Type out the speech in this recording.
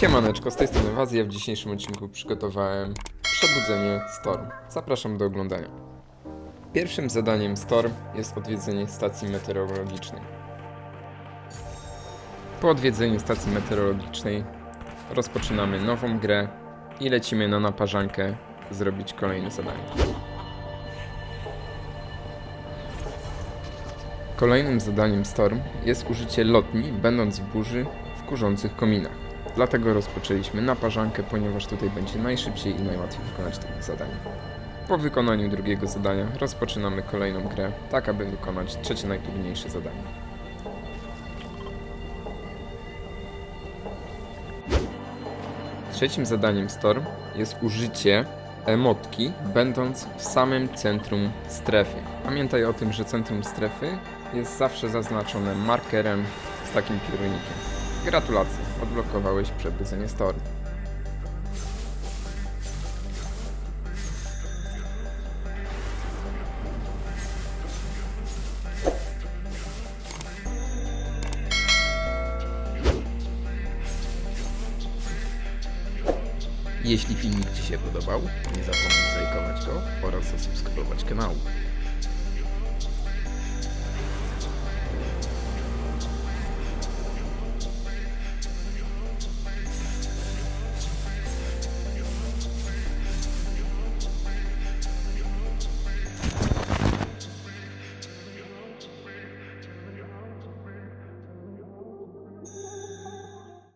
Siemaneczko, z tej strony Wazy, ja w dzisiejszym odcinku przygotowałem Przebudzenie Storm. Zapraszam do oglądania. Pierwszym zadaniem Storm jest odwiedzenie stacji meteorologicznej. Po odwiedzeniu stacji meteorologicznej rozpoczynamy nową grę i lecimy na naparzankę zrobić kolejne zadanie. Kolejnym zadaniem Storm jest użycie lotni, będąc w burzy w kurzących kominach. Dlatego rozpoczęliśmy naparzankę, ponieważ tutaj będzie najszybciej i najłatwiej wykonać to zadanie. Po wykonaniu drugiego zadania rozpoczynamy kolejną grę, tak aby wykonać trzecie najtrudniejsze zadanie. Trzecim zadaniem Storm jest użycie emotki, będąc w samym centrum strefy. Pamiętaj o tym, że centrum strefy jest zawsze zaznaczone markerem z takim piórnikiem. Gratulacje, odblokowałeś przebudzenie Storm. Jeśli filmik Ci się podobał, nie zapomnij zajkować go oraz zasubskrybować kanału.